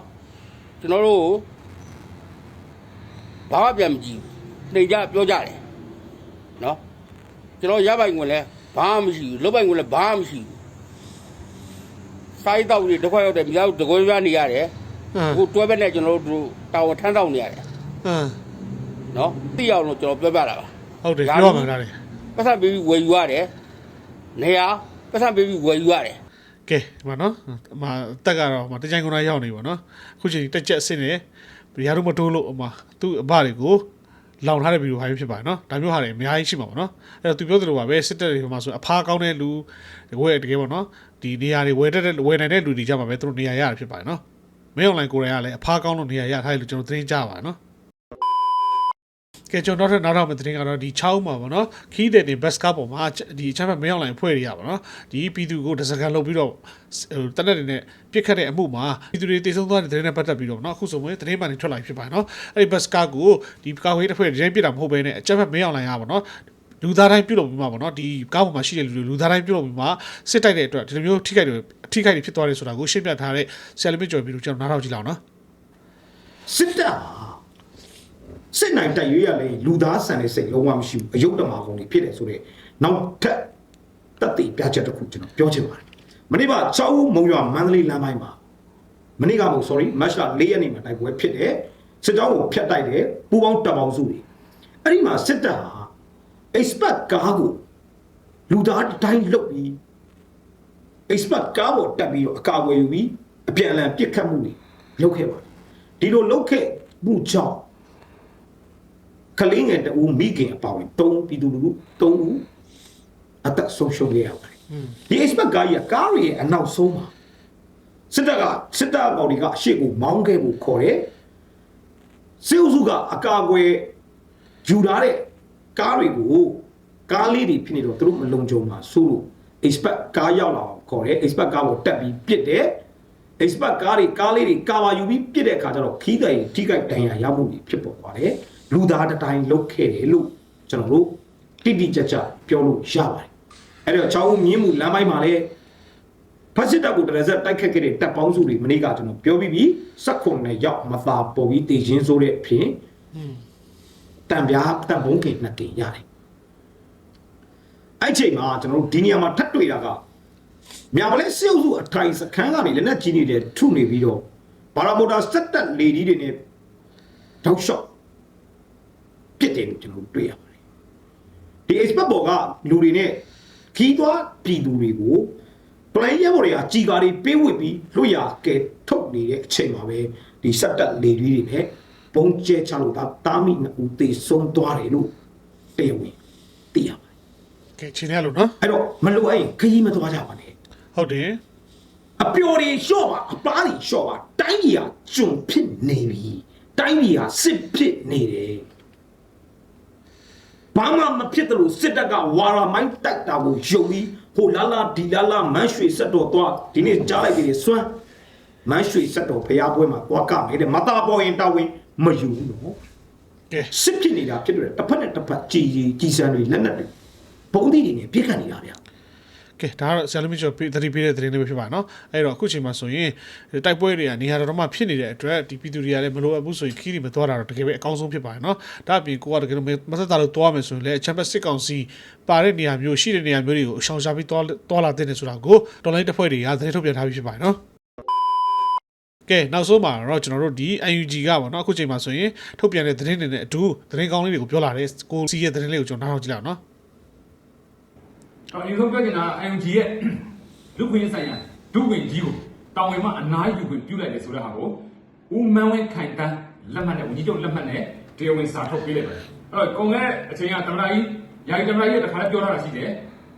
ကျွန်တော်တို့ကိုဘာမှပြန်မကြည့်ဘူးနှိမ်ကြပြောကြတယ်နော်ကျွန်တော်ရပိုင်ဝင်လဲဘာမှမရှိဘူးလုတ်ပိုင်ဝင်လဲဘာမှမရှိဘူးစာရေးတောက်ကြီးတစ်ခွက်ရောက်တယ်မိသားစုတကွဲပြားနေရတယ်ဟမ်အခုတွဲဘက်နဲ့ကျွန်တော်တို့တာဝန်ထမ်းဆောင်နေရတယ်ဟမ်နော်သိအောင်လို့ကျွန်တော်ပြောပြတာပါဟုတ်တယ်ပြောမှာဒါလေပတ်သက်ပြီးဝယ်ယူရတယ်နေရာပတ်သက်ပြီးဝယ်ယူရတယ် ကဲဒီမှာနော်အမတက်ကတော့မတကြိုင်ကုန်တာရောက်နေပါနော်အခုချိန်တက်ချက်အစ်စ်နေရာတို့မတိုးလို့အမသူ့အဘတွေကိုလောင်ထားတဲ့ဗီဒီယိုဟာဖြစ်ပါတယ်နော်ဒါမျိုးဟာတွေအများကြီးရှိမှာပါနော်အဲ့တော့သူပြောသလိုပါပဲစစ်တပ်တွေမှာဆိုအဖားကောင်းတဲ့လူဝယ်တကယ်ပေါ့နော်ဒီနေရာတွေဝယ်တတ်တဲ့ဝယ်နိုင်တဲ့လူတွေကြမှာပဲသူတို့နေရာရတာဖြစ်ပါတယ်နော်မင်းအွန်လိုင်းကိုယ်တိုင်ကလည်းအဖားကောင်းလို့နေရာရထားတယ်လို့ကျွန်တော်သတင်းကြားပါတယ်နော် ကဲကျွန်တော်တို့နောက်တော့မယ့်သတင်းကတော့ဒီ6မှာပေါ့နော်ခီးတဲ့တင်ဘတ်စကားပေါ်မှာဒီအချမ်းဘက်မရောက်နိုင်ဖွဲ့ရရပါတော့ဒီပြည်သူကိုတစကန်လုပ်ပြီးတော့ဟိုတနက်တွေနဲ့ပြစ်ခတ်တဲ့အမှုမှာပြည်သူတွေတိတ်ဆုံးသွားတဲ့သတင်းနဲ့ပတ်သက်ပြီးတော့နော်အခုဆိုရင်သတင်းမှန်တွေထွက်လာဖြစ်ပါတယ်နော်အဲ့ဒီဘတ်စကားကိုဒီကာဝေးတစ်ဖွဲ့ရင်းပြစ်တာမဟုတ်ဘဲနဲ့အချမ်းဘက်မရောက်နိုင်ရပါတော့လူသားတိုင်းပြုတ်လို့ပြီးမှာပေါ့နော်ဒီကားပေါ်မှာရှိတဲ့လူတွေလူသားတိုင်းပြုတ်လို့ပြီးမှာစစ်တိုက်တဲ့အတွက်ဒီလိုမျိုးထိခိုက်တွေထိခိုက်တွေဖြစ်သွားတယ်ဆိုတာကိုရှင်းပြထားတဲ့ဆယ်လမစ်ကျော်ပြီးတော့ကျွန်တော်နားထောင်ကြည့်လောက်နော်စစ်တပ်ဟာ စစ်နိုင်တိုက်ရွေးရလေလူသားဆန်တဲ့စိတ်လုံးဝမရှိဘူးအယုတ်တမာကုန်တွေဖြစ်တယ်ဆိုတော့နောက်ထပ်တက်တည်ပြချက်တစ်ခုကျွန်တော်ပြောချင်ပါတယ်မနေ့က6ဦးမုံရွာမန္တလေးလမ်းပိုင်းမှာမနေ့ကမဟုတ် sorry မတ်လ4ရက်နေ့မှာတိုက်ပွဲဖြစ်တယ်စစ်ကြောင်းကိုဖျက်တိုက်တယ်ပူပေါင်းတပ်ပေါင်းစုတွေအဲ့ဒီမှာစစ်တပ်ဟာ expert ကားကိုလူသားတစ်တိုင်းလုတ်ပြီး expert ကားပေါ်တက်ပြီးတော့အကာအကွယ်ယူပြီးအပြန်အလှန်ပစ်ခတ်မှုတွေလုပ်ခဲ့ပါတယ်ဒီလိုလုပ်ခဲ့မှုကြောင့် ကလေးငယ်တဦးမိခင်အပါဝင်၃ပြည်သူလူထု၃ဦးအသက်ဆုံးရှုံးခဲ့ရပါတယ်ဒီ expert ကားကြီးကကားတွေရဲ့အနောက်ဆုံးမှာစစ်တပ်ကစစ်တပ်ကောင်တွေကအရှိကိုမောင်းခဲ့ဖို့ခေါ်တယ်စေအုပ်စုကအကာအကွယ်ယူထားတဲ့ကားတွေကိုကားလေးတွေဖြစ်နေတော့သူတို့မလုံခြုံပါဆိုလို့ expert ကားရောက်လာအောင်ခေါ်တယ် expert ကားကိုတက်ပြီးပစ်တယ် expert ကားတွေကားလေးတွေကာဝါယူပြီးပစ်တဲ့အခါကျတော့ခီးတိုင်ထိခိုက်ဒဏ်ရာရမှုတွေဖြစ်ပေါ်သွားတယ် လူသားတစ်တိုင်းလုတ်ခဲ့တယ်လို့ကျွန်တော်တို့တိတိကျကျပြောလို့ရပါတယ်အဲ့တော့ချောင်းဦးမြင်းမှုလမ်းပိုင်းမှာလည်းဖက်စစ်တပ်ကိုတရဇက်တိုက်ခတ်ခဲ့တဲ့တပ်ပေါင်းစုတွေမနေ့ကကျွန်တော်ပြောပြီးပြီစက်ခွန်နဲ့ရောက်မသာပေါ်ပြီးတည်ချင်းဆိုတဲ့အဖြစ်တံပြားတပ်ဘုံကင်နှစ်တင်ရတယ်အဲ့ချိန်မှာကျွန်တော်တို့ဒီနေရာမှာထပ်တွေ့တာကမြောင်လဲစေုပ်စုအထိုင်စခန်းကနေလည်းနဲ့ကြီးနေတယ်ထုနေပြီးတော့ဘာရာမိုတာစက်တက်လေကြီးတွေနဲ့တောက်လျှော့ ပြစ်တယ်လို့ကျွန်တော်တို့တွေ့ရပါတယ်ဒီ expert ဘော်ကလူတွေနဲ့ခီးသွားပြည်သူတွေကိုပလိုင်းရဲဘော်တွေကကြီးကားတွေပေးဝစ်ပြီးလွတ်ရကဲထုတ်နေတဲ့အချိန်မှာပဲဒီစက်တက်လေကြီးတွေနဲ့ပုံကျဲချလို့ဒါတာမီနှစ်ဦးသေဆုံးသွားတယ်လို့တရားဝင်သိရပါတယ်ကဲချင်းရလို့နော်အဲ့တော့မလိုအပ်ရင်ခရီးမသွားကြပါနဲ့ဟုတ်တယ်အပျော်တွေလျှော့ပါအပားတွေလျှော့ပါတိုင်းပြည်ဟာကျွန်ဖြစ်နေပြီတိုင်းပြည်ဟာစစ်ဖြစ်နေတယ် ဘာမှမဖြစ်တယ်လို့စစ်တပ်ကဝါရာမိုင်းတိုက်တာကိုယုံပြီးဟိုလာလာဒီလာလာမန်းရွှေဆက်တော်သွားဒီနေ့ကြားလိုက်ပြီစွမ်းမန်းရွှေဆက်တော်ဖျားပွဲမှာသွားကမယ်တဲ့မတာပေါ်ရင်တာဝင်မယူဘူးနော်ကဲစစ်ဖြစ်နေတာဖြစ်တယ်တစ်ဖက်နဲ့တစ်ဖက်ကြည်ကြီးကြီးစံတွေလက်နက်တွေပုံသီးတွေနဲ့ပြစ်ခတ်နေတာဗျာ ကဲဒါကတော့ဆယ်လမီကျော်သတိပေးတဲ့သတင်းလေးပဲဖြစ်ပါနော်အဲ့တော့အခုချိန်မှာဆိုရင်တိုက်ပွဲတွေကနေရာတော်တော်မှဖြစ်နေတဲ့အတွက်ဒီပြည်သူတွေကလည်းမလိုအပ်ဘူးဆိုရင်ခီးတွေမသွားတာတော့တကယ်ပဲအကောင်းဆုံးဖြစ်ပါတယ်နော်ဒါအပြင်ကိုကတကယ်လို့မသက်တာလို့သွားမယ်ဆိုရင်လည်းချမ်ပီယံစစ်ကောင်စီပါတဲ့နေရာမျိုးရှိတဲ့နေရာမျိုးတွေကိုအရှောင်ရှားပြီးသွားသွားလာတဲ့နေဆိုတာကိုတော်လိုင်းတစ်ဖွဲ့တွေကသတင်းထုတ်ပြန်ထားပြီးဖြစ်ပါတယ်နော်ကဲနောက်ဆုံးမှာတော့ကျွန်တော်တို့ဒီ UNG ကပေါ့နော်အခုချိန်မှာဆိုရင်ထုတ်ပြန်တဲ့သတင်းတွေနဲ့အတူသတင်းကောင်းလေးတွေကိုပြောလာတဲ့ကိုစီးရဲ့သတင်းလေးကိုကျွန်တော်နားထောင်ကြည့်လိုက်အော င်နော်အရင်ဆုံးပြောချင်တာ IMG ရဲ့လူခွင့်ရေးဆိုင်ရာဒုဝင်ကြီးကိုတာဝန်မှအနားယူခွင့်ပြုလိုက်တယ်ဆိုတဲ့ဟာကိုဦးမန်းဝင်းခိုင်တန်းလက်မှတ်နဲ့ဝန်ကြီးချုပ်လက်မှတ်နဲ့တရားဝင်စာထုတ်ပေးလိုက်ပါတယ်အဲ့တော့ကွန်ကအချိန်ကသမ္မတကြီးယာယီသမ္မတကြီးကတခါလည်းပြောထားတာရှိတယ်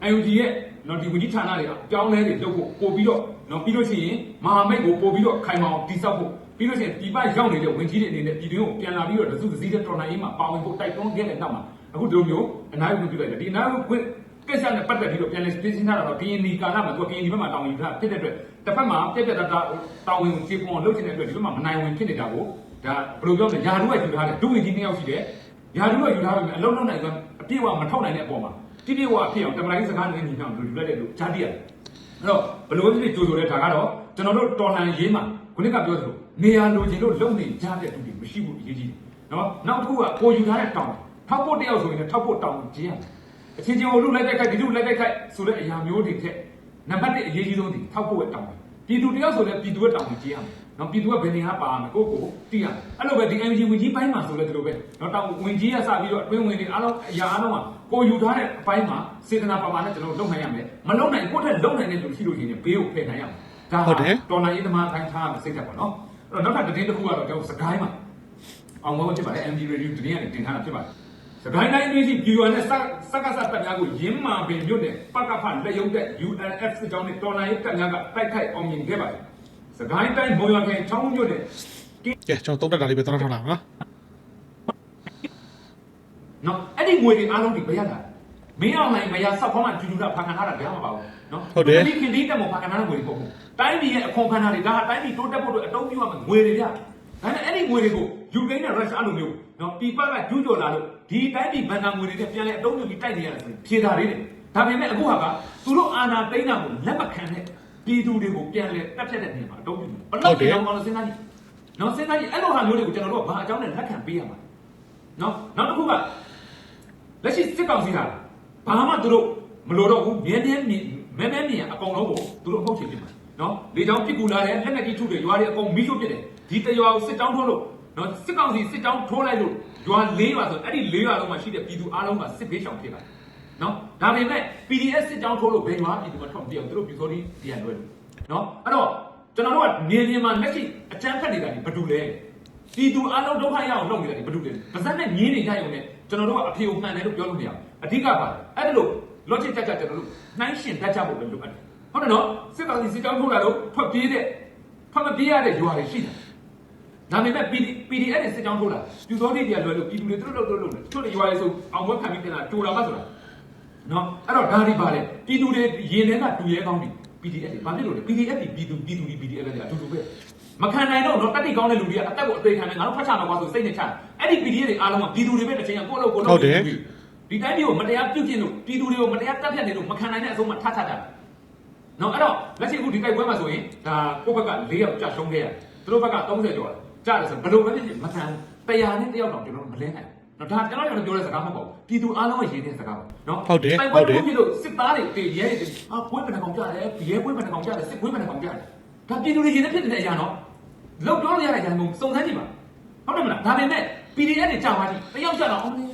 IMG ရဲ့နော်ဒီဝန်ကြီးဌာနတွေအပြောင်းလဲတွေလုပ်ဖို့ပို့ပြီးတော့နော်ပြီးလို့ရှိရင်မဟာမိတ်ကိုပို့ပြီးတော့ခိုင်မာအောင်တည်ဆောက်ဖို့ပြီးလို့ရှိရင်ဒီပရောက်နေတဲ့ဝန်ကြီးတွေအနေနဲ့ပြည်တွင်းကိုပြန်လာပြီးတော့တစုတစည်းတဲ့တော်နိုင်ရေးမှာပါဝင်ဖို့တိုက်တွန်းခဲ့တဲ့နောက်မှာအခုဒီလိုမျိုးအနားယူခွင့်ပြုလိုက်တယ်ဒီအနားယူခွင့် ကိစ္စနဲ့ပတ်သက်ပြီးတော့ပြန်လည်ပြင်ဆင်ထားတာတော့ကရင်ဒီကာလမှာသူကကရင်ဒီဘက်မှာတောင်းယူထားဖြစ်တဲ့အတွက်တစ်ဖက်မှာပြက်ပြက်တတာတောင်းဝင်ကိုခြေပုံအောင်လုပ်ချင်တဲ့အတွက်ဒီဘက်မှာမနိုင်ဝင်ဖြစ်နေတာကိုဒါဘယ်လိုပြောမလဲယာဒူကယူထားတယ်ဒုဝန်ကြီးနှစ်ယောက်ရှိတယ်ယာဒူကယူထားပြီအလုံးလုံးနိုင်ဆိုအပြည့်အဝမထောက်နိုင်တဲ့အပေါ်မှာတိတိဝါဖြစ်အောင်တမန်ကြီးစကားနဲ့ညီနှောင်းလို့ယူလိုက်တယ်လို့ကြားသိရတယ်အဲ့တော့ဘယ်လိုဖြစ်ဖြစ်ကြိုးဆိုတဲ့ဒါကတော့ကျွန်တော်တို့တော်လှန်ရေးမှာခုနကပြောသလိုနေရာလိုချင်လို့လုံနေကြတဲ့သူတွေမရှိဘူးအရေးကြီးတယ်နော်နောက်တစ်ခုကကိုယူထားတဲ့တောင်းထောက်ဖို့တယောက်ဆိုရင်လည်းထောက်ဖို့တောင်းကျင်းရတယ် အချင်းချင်းဟိုလူလိုက်တိုက်ခိုက်ဒီလူလိုက်တိုက်ခိုက်ဆိုတဲ့အရာမျိုးတွေဖြစ်နံပါတ်1အရေးကြီးဆုံးဒီထောက်ဖို့ရဲ့တောင်းတယ်ပြည်သူတယောက်ဆိုလည်းပြည်သူရဲ့တောင်းကိုကြည့်ရမယ်နော်ပြည်သူကဘယ်နေရာပါမယ်ကိုကိုသိရမယ်အဲ့လိုပဲဒီ MG ဝင်ကြီးပိုင်းမှာဆိုလည်းဒီလိုပဲနော်တောင်းဝင်ကြီးရစပြီးတော့အတွင်းဝင်တွေအားလုံးအရာအားလုံးကကိုယူထားတဲ့အပိုင်းမှာစေတနာပါပါနဲ့ကျွန်တော်တို့လုပ်နိုင်ရမယ်မလုပ်နိုင်ကိုယ့်ထက်လုပ်နိုင်တဲ့လူရှိလို့ရှိရင်ဘေးကိုဖယ်နိုင်ရမယ်ဒါဟုတ်တယ်တော်နိုင်ရေးသမားတိုင်းထားရမယ်စိတ်သက်ပါနော်အဲ့တော့နောက်ထပ်သတင်းတစ်ခုကတော့ကျွန်တော်စကိုင်းမှာအောင်မဟုတ်ဖြစ်ပါတယ် MG radio သတင်းကနေတင်ထားတာဖြစ်ပါတယ် စကိုင်းတိုင်းပြည်ရှိပြည်တော်နဲ့စစကစတပ်များကိုရင်းမာပင်မြို့နယ်ပကဖလက်ရုံတဲ့ UNF စစ်ကြောင်းနဲ့တော်လိုင်းတပ်များကတိုက်ခိုက်အောင်မြင်ခဲ့ပါတယ်။စကိုင်းတိုင်းမုံရွာခရိုင်ချောင်းမြို့နယ်ကဲကျွန်တော်တုံးတက်တာလေးပဲတောင်းထားလာအောင်နော်နော်အဲ့ဒီငွေတွေအားလုံးဒီဘယ်ရတာမင်းအောင်နိုင်မရဆောက်ခေါင်းမှဂျူဂျူတာဖာခံထားတာကြားမှာပါဘူးနော်ဟုတ်တယ်ဒီခင်ဒီတက်မှာဖာခံထားတဲ့ငွေတွေပေါ့ဘူးတိုင်းပြည်ရဲ့အခွန်ခံတာတွေဒါဟာတိုင်းပြည်တိုးတက်ဖို့အတွက်အတုံးပြုရမယ့်ငွေတွေဗျ ဒါနဲ့အဲ့ဒီငွေတွေကိုယူကရိန်းနဲ့ရုရှားလိုမျိုးနော်ပြည်ပကကျူးကျော်လာလို့ဒီတိုင်းပြည်ဘဏ္ဍာငွေတွေနဲ့ပြန်လဲအတုံးပြုပြီးတိုက်နေရတယ်ဆိုရင်ဖြေတာလေးတွေဒါပေမဲ့အခုဟာကသူတို့အာဏာသိမ်းတာကိုလက်မခံတဲ့ပြည်သူတွေကိုပြန်လဲတက်ဖြတ်တဲ့နေရာမှာအတုံးပြုတယ်ဘယ်လောက်ကြောင်ကောင်းလို့စဉ်းစားကြည့်နော်စဉ်းစားကြည့်အဲ့လိုဟာမျိုးတွေကိုကျွန်တော်တို့ကဘာအကြောင်းနဲ့လက်ခံပေးရမှာနော်နောက်တစ်ခုကလက်ရှိစစ်ကောင်စီကဘာမှသူတို့မလိုတော့ဘူးမြဲမြဲမြင်မဲမဲမြင်အကောင်လုံးကိုသူတို့အဖောက်ချင်ဖြစ်မှာနော်လေကြောင်ပြစ်ကူလာတယ်လက်နက်ကြီးထုတယ်ရွာတွေအကောင်မီးရှို့ပြစ်တယ် ဒီတရွာကိုစစ်တောင်းထိုးလို့နော်စစ်ကောင်စီစစ်တောင်းထိုးလိုက်လို့ရွာ၄ရွာဆိုအဲ့ဒီ၄ရွာလုံးမှာရှိတဲ့ပြည်သူအားလုံးကစစ်ဘေးရှောင်ဖြစ်လာနော်ဒါပေမဲ့ PDF စစ်တောင်းထိုးလို့ဘယ်ရွာပြည်သူမှထွက်မပြေဘူးသူတို့ပြည်စောဒီပြန်လွှဲလို့နော်အဲ့တော့ကျွန်တော်တို့ကနေနေမှာလက်ရှိအကြမ်းဖက်နေတာဒီဘာတူလဲပြည်သူအလုံးဒုက္ခရအောင်လုပ်နေတာဒီဘာလို့လဲပါဇက်နဲ့ငင်းနေကြရုံနဲ့ကျွန်တော်တို့ကအဖေကိုမှန်တယ်လို့ပြောလို့မရဘူးအဓိကပါအဲ့ဒါလို့ logic တက်ကြကျွန်တော်တို့နှိုင်းရှင်တတ်ကြဖို့ပဲလိုအပ်တယ်ဟုတ်တယ်နော်စစ်ကောင်စီစစ်ကြောင်းထုတ်လာလို့ထွက်ပြေးတဲ့ထွက်မပြေးရတဲ့ရွာတွေရှိတယ် ဒါပေမဲ့ PD PDF နဲ့စစ်ကြောင်းထုတ်လာပြူစောတိတွေကလွယ်လို့ပြည်သူတွေသူတို့တို့တို့တချို့တွေရွာတွေဆိုအောင်ဝက်ခံပြီးတင်လာကြိုလာမှဆိုတာနော်အဲ့တော့ဒါတွေပါလေပြည်သူတွေရင်ထဲကတူရဲကောင်းပြီ PDF တွေဘာဖြစ်လို့လဲ PDF တွေပြည်သူပြည်သူတွေ PDF တွေအတူတူပဲမခံနိုင်တော့တော့တက်တိကောင်းတဲ့လူတွေကအသက်ကိုအသေးခံနေငါတို့ဖတ်ချမှာကွာဆိုစိတ်နဲ့ချအဲ့ဒီ PDF တွေအားလုံးကပြည်သူတွေပဲတစ်ချိန်ကကိုယ့်လို့ကိုယ်လို့ဒီတိုင်းပြည်ကိုမတရားပြုတ်ကျင်လို့ပြည်သူတွေကိုမတရားတပ်ဖြတ်နေလို့မခံနိုင်တဲ့အဆုံးမှာထထတာနော်အဲ့တော့လက်ရှိအခုဒီကြိုက်ပွဲမှာဆိုရင်ဒါကိုယ့်ဘက်က၄ယောက်ကြာရှုံးခဲ့ရတယ်သူတို့ဘက်က30ကျော် ကြာတယ်ဆိုဘယ်လိုပဲဖြစ်ဖြစ်မခံတရားနဲ့တယောက်တော့ကျွန်တော်မလဲနိုင်နော်ဒါကျွန်တော်ကျွန်တော်ပြောတဲ့စကားမဟုတ်ပါဘူးပြည်သူအားလုံးရဲ့ရင်းတဲ့စကားပါနော်ဟုတ်တယ်တိုက်ဟုပွဲတ်တယ်ဖြစ်လို့စစ်သားတွေတေရဲတွေအာပွဲပဏ္ဍကောင်ကြတယ်ရဲပွဲပဏ္ဍကောင်ကြတယ်စစ်ပွဲပဏ္ဍကောင်ကြတယ်ဒါပြည်သူတွေရင်းနေဖြစ်တဲ့အရာနော်လောက်ပြောလို့ရတဲ့အရာမျိုးစုံစမ်းကြည့်ပါဟုတ်တယ်မလားဒါပေမဲ့ PDF တွေကြာပါကြည့်တယောက်ကြာတော့အောင်လေ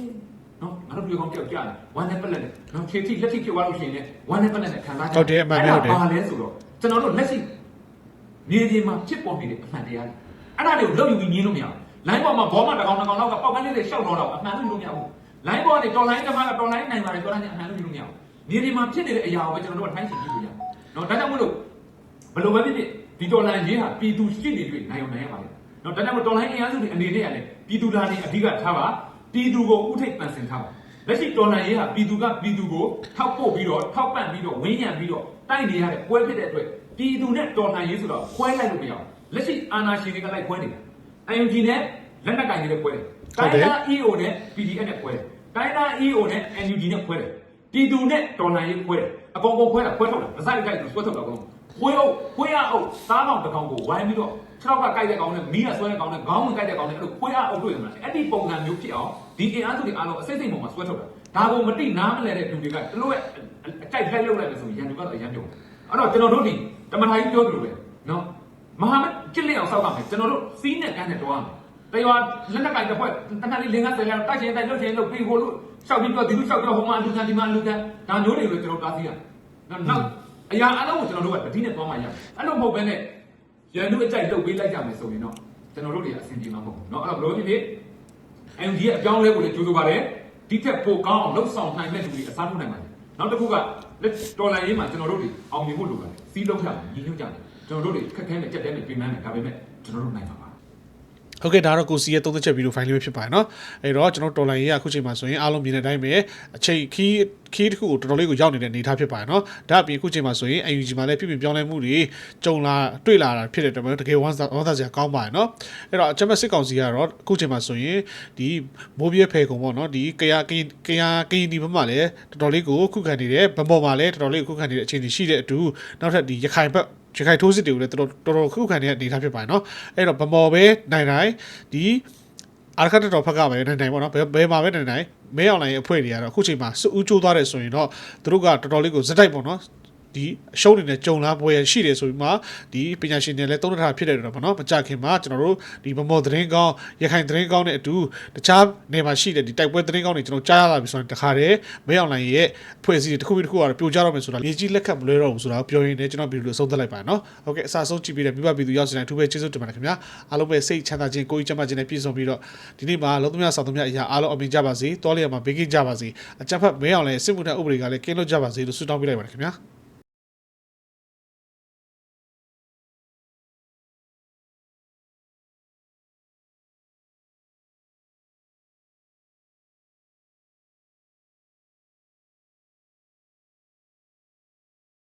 နော်ငါတို့ပြောကောင်းတယောက်ကြာတယ်ဝမ်းနဲ့ပက်လက်နဲ့နော်ခြေထိလက်ထိဖြစ်သွားလို့ရှိရင်လည်းဝမ်းနဲ့ပက်လက်နဲ့ခံစားကြဟုတ်တယ်အမှန်ပဲဟုတ်တယ်ဘာလဲဆိုတော့ကျွန်တော်တို့လက်ရှိမြေပြင်မှာဖြစ်ပေါ်နေတဲ့အမှန်တရားတွေ အဲ့ဒါတွေကိုလောက်ယူပြီးညင်းလို့မရဘူးလိုင်းပေါ်မှာဘောမတစ်ကောင်တစ်ကောင်လောက်ကပေါက်ကန်းလေးတွေရှောက်တော့တော့အမှန်လို့ယူလို့မရဘူးလိုင်းပေါ်ကနေတော်လိုင်းကမှကတော်လိုင်းနိုင်ပါတယ်ပြောတာနဲ့အမှန်လို့ယူလို့မရဘူးမြေပြင်မှာဖြစ်နေတဲ့အရာကိုပဲကျွန်တော်တို့ကထိုင်းချင်ကြည့်လို့ရတယ်နော်ဒါကြောင့်မို့လို့ဘယ်လိုပဲဖြစ်ဖြစ်ဒီတော်လိုင်းရေးဟာပြည်သူရှိနေတွေ့နိုင်အောင်နိုင်ရပါလိမ့်နော်ဒါကြောင့်မို့တော်လိုင်းအင်အားစုတွေအနေနဲ့ရတယ်ပြည်သူသားတွေအဓိကထားပါပြည်သူကိုဥထိပ်ပန်ဆင်ထားပါလက်ရှိတော်လိုင်းရေးဟာပြည်သူကပြည်သူကိုထောက်ပို့ပြီးတော့ထောက်ပံ့ပြီးတော့ဝင်းရံပြီးတော့တိုက်နေရတဲ့ပွဲဖြစ်တဲ့အတွက်ပြည်သူနဲ့တော်လှန်ရေးဆိုတော့ခွဲလိုက်လို့မရဘူး လက်ရှိအာဏာရှင်တွေကလိုက်ခွဲနေတာ IUG နဲ့လက်နက်ကင်နေတဲ့ခွဲတယ်ဟုတ်တယ်တိုင်းသား EO နဲ့ PDF နဲ့ခွဲတယ်တိုင်းသား EO နဲ့ NUG နဲ့ခွဲတယ်ပြည်သူနဲ့တော်လှန်ရေးခွဲတယ်အကောင်ကောင်ခွဲတာခွဲထုတ်တာအစိုက်ကြိုက်သူဆွဲထုတ်တာအကောင်ခွဲအောင်ခွဲရအောင်သားကောင်တစ်ကောင်ကိုဝိုင်းပြီးတော့ခြေထောက်ကကြိုက်တဲ့ကောင်နဲ့မီးကဆွဲတဲ့ကောင်နဲ့ခေါင်းဝင်ကြိုက်တဲ့ကောင်နဲ့အဲ့လိုခွဲရအောင်တွေ့ရမှာအဲ့ဒီပုံစံမျိုးဖြစ်အောင်ဒီအင်အားစုတွေအားလုံးအစိမ့်စိမ့်ပုံမှာဆွဲထုတ်တာဒါကိုမတိနားမလဲတဲ့လူတွေကတို့ရဲ့အကြိုက်လိုက်လုပ်လိုက်လို့ဆိုရင်ရန်သူကတော့အရန်ပြုံးအဲ့တော့ကျွန်တော်တို့ဒီတမန်တိုင်းပြောသလိုပဲနော် မဟာမက်ကြစ်လက်အောင်စောက်ပါမယ်ကျွန်တော်တို့စီးနဲ့ကန်းနဲ့တွားမယ်တရွာလက်နက်ကင်တစ်ဖွဲ့တနက်လေးလင်းကားဆယ်လောက်တိုက်ချင်တိုက်လို့ချင်လို့ပြီးဖို့လို့ရှောက်ပြီးတော့ဒီလိုရှောက်တော့ဟိုမှာလူကန်ဒီမှာလူကန်ဒါမျိုးတွေလို့ကျွန်တော်တားစီရနောက်နောက်အရာအလုံးကိုကျွန်တော်တို့ကတတိနဲ့တွားမှရအဲ့လိုမဟုတ်ဘဲနဲ့ရန်သူအကြိုက်လုပ်ပေးလိုက်ကြမယ်ဆိုရင်တော့ကျွန်တော်တို့တွေအဆင်ပြေမှာမဟုတ်ဘူးเนาะအဲ့တော့ဘလို့ဖြစ်ဖြစ် MG ရဲ့အပြောင်းလဲကိုလည်းကြိုးစားပါတယ်ဒီထက်ပိုကောင်းအောင်လှုပ်ဆောင်နိုင်မဲ့လူတွေအစားထိုးနိုင်ပါတယ်နောက်တစ်ခုကလက်တော်လိုင်းရေးမှာကျွန်တော်တို့တွေအောင်မြင်ဖို့လိုပါတယ်စီးလုံးထညီညွတ်ကြတယ် ကျွန်တော်တို့တွေခက်ခဲနဲ့ကြက်တဲနဲ့ပြင်ပန်းတယ်ဒါပေမဲ့ကျွန်တော်တို့နိုင်ပါပါ ဟုတ်ကဲ့ဒါတော့ကိုစီရဲ့သုံးသက်ချက်ဗီဒီယိုဖိုင်လေးပဲဖြစ်ပါတယ်เนาะအဲ့တော့ကျွန်တော်တော်လိုင်းရေးကအခုချိန်မှာဆိုရင်အားလုံးမြင်တဲ့အတိုင်းပဲအချိန်ခီးခီးတစ်ခုကိုတော်တော်လေးကိုရောက်နေတဲ့အနေအထားဖြစ်ပါတယ်เนาะဒါအပြင်အခုချိန်မှာဆိုရင် UNG မှာလည်းပြည်ပြင်ပြောင်းလဲမှုတွေကြုံလာတွေ့လာတာဖြစ်တဲ့အတွက်တကယ်ဝမ်းသာဝမ်းသာစရာကောင်းပါတယ်เนาะအဲ့တော့အချက်မဲ့စစ်ကောင်စီကတော့အခုချိန်မှာဆိုရင်ဒီမိုးပြေးဖယ်ကုံပေါ့เนาะဒီကရကရင်ကရကရင်ဒီဘက်မှာလည်းတော်တော်လေးကိုခုခံနေတယ်ဗမော်မှာလည်းတော်တော်လေးကိုခုခံနေတဲ့အခြေအနေရှိတဲ့အတူနောက်ထပ်ဒီရခိုင်ဘက် ရခိုင်ထိုးစစ်တွေကိုလည်းတော်တော်တော်တော်ခုခံနေတဲ့အနေအထားဖြစ်ပါတယ်เนาะအဲ့တော့ဗမော်ပဲနိုင်နိုင်ဒီအာခတ်တော်ဖက်ကပဲနိုင်နိုင်ပေါ့နော်ဘယ်ဘယ်မှာပဲနိုင်နိုင်မဲအောင်နိုင်ရဲ့အဖွဲ့တွေကတော့အခုချိန်မှာစူးကျိုးသွားတယ်ဆိုရင်တော့သူတို့ကတော်တော်လေးကိုဇက်တိုက်ပေါ့နော် ဒီအရှုံးတွေနဲ့ကြုံလာပွဲရှိတယ်ဆိုပြီးမှဒီပညာရှင်တွေလည်းသုံးသထားဖြစ်တယ်တော့ဗောနော်မကြခင်မှာကျွန်တော်တို့ဒီဗမော်သတင်းကောင်းရခိုင်သတင်းကောင်းနဲ့အတူတခြားနေမှာရှိတဲ့ဒီတိုက်ပွဲသတင်းကောင်းတွေကျွန်တော်ကြားရလာပြီဆိုရင်တခါတည်းမဲအောင်နိုင်ရဲ့အဖွဲ့အစည်းတွေတစ်ခုပြီးတစ်ခုကတော့ပြိုကျတော့မယ်ဆိုတာမြေကြီးလက်ခတ်မလွဲတော့ဘူးဆိုတာကိုပြောရင်းနဲ့ကျွန်တော်ဗီဒီယိုဆုံးသက်လိုက်ပါနော်ဟုတ်ကဲ့အစားဆုံးကြည့်ပြီးတဲ့မိဘပြည်သူရောက်စတဲ့အထူးပဲကျေးဇူးတင်ပါတယ်ခင်ဗျာအားလုံးပဲစိတ်ချမ်းသာခြင်းကိုယ်ကြီးကျန်းမာခြင်းနဲ့ပြည့်စုံပြီးတော့ဒီနေ့မှာလုံးသမျှဆောင်သမျှအရာအားလုံးအမြင်ကြပါစေတောလျာမှာဘေးကင်းကြပါစေအကြမ်းဖက်မဲအောင်လည်းစစ်မှုထမ်းဥပဒေကလည်းကင်းလွတ်ကြပါစေလို့ဆုတောင်းပေးလိုက်ပါတယ်ခင်ဗျာ